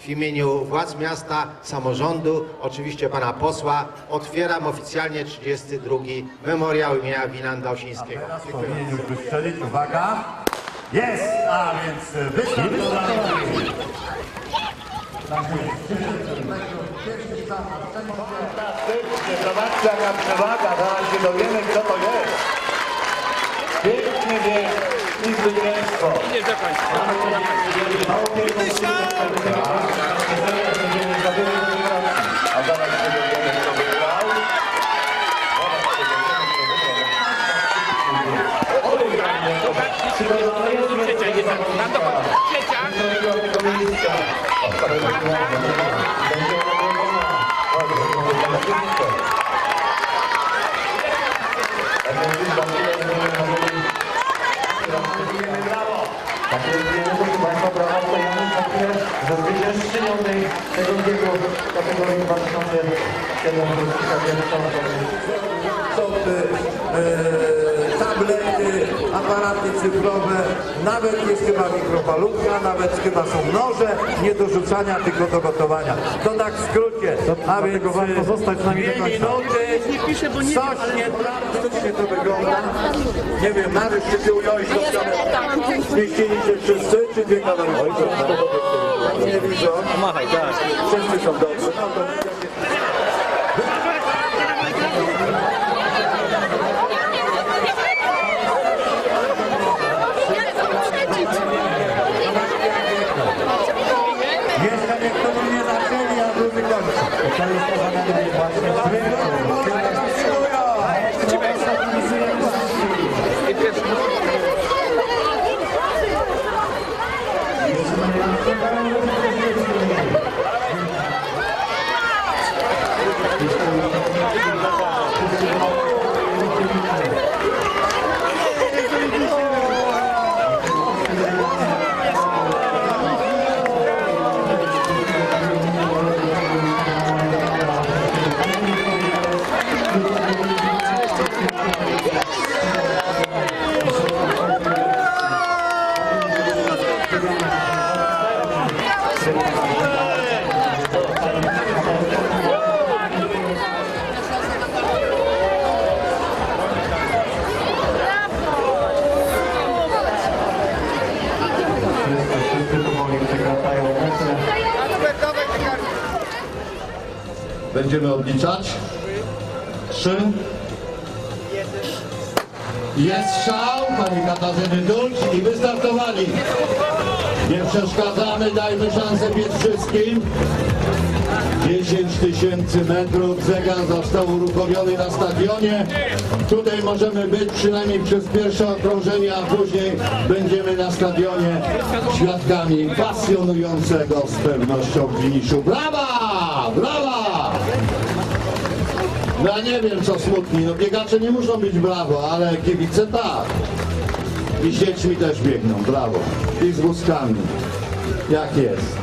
w imieniu władz miasta, samorządu, oczywiście pana posła, otwieram oficjalnie 32. memoriał imienia Winanda Osińskiego. Teraz powinien już wystrzelić. Uwaga. Jest! A więc wystartowany. Zobaczcie jaka przewaga, zaraz się dowiemy kto to jest. Piękny bieg i zwycięstwo. Nie do końca. A zaraz się dowiemy kto wygrał. Trzecia jest tam do końca. Trzecia. że zwyciężczynią tej, tego biegu kategorii 2007 są e, tablety, aparaty cyfrowe, nawet jest chyba mikropalutka, nawet chyba są noże, nie do rzucania, tylko do gotowania. To tak w skrócie. A więc warto zostać z nami do końca. minuty, coś nie praktycznie to wygląda. Nie wiem, nareszcie się ująłeś do kamery. Zmieścili się wszyscy, czy dwie kamery? To nie widzą. Machaj, tak. Wszyscy są dobrzy. No, to Jeszcze niektórzy nie zaczęli, a drugi kończy. To jest to zadanie właśnie Będziemy odliczać. Trzy. Jest strzał pani Katarzyny Dulcz i wystartowali. Nie przeszkadzamy, dajmy szansę biec wszystkim. 10 tysięcy metrów, zegar został uruchomiony na stadionie. Tutaj możemy być przynajmniej przez pierwsze okrążenie, a później będziemy na stadionie świadkami pasjonującego z pewnością finiszu. Brawa! Brawa! No ja nie wiem co smutni, no biegacze nie muszą być brawo, ale kibice tak. I z dziećmi też biegną, brawo. I z wózkami. Jak jest.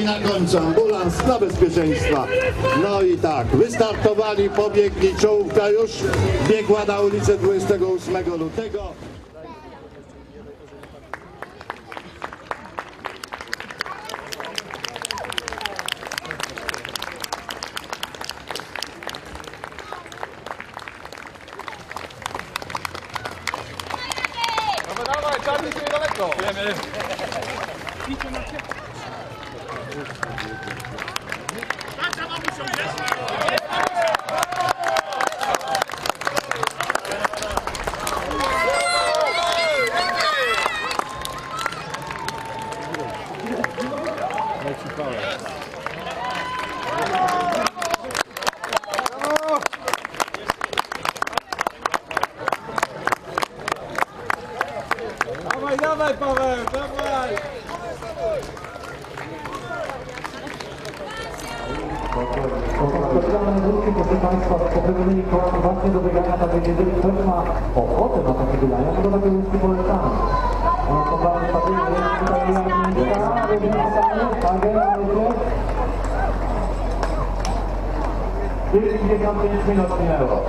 I na końcu ambulans dla bezpieczeństwa. No i tak, wystartowali, pobiegli, czołówka już biegła na ulicę 28 lutego. Tá Bravo. Vrijeme. Ićemo se. Šta ćemo mi se Specjalne wróci, proszę Państwa, z pokrewnymi kołami właśnie do biegania, tak więc jeżeli ktoś ma ochotę na takie biegania, to takie łóżki polecamy. No, to bardzo stabilne, jest tutaj robimy sami, Hager, Amelie. 55 minut minęło.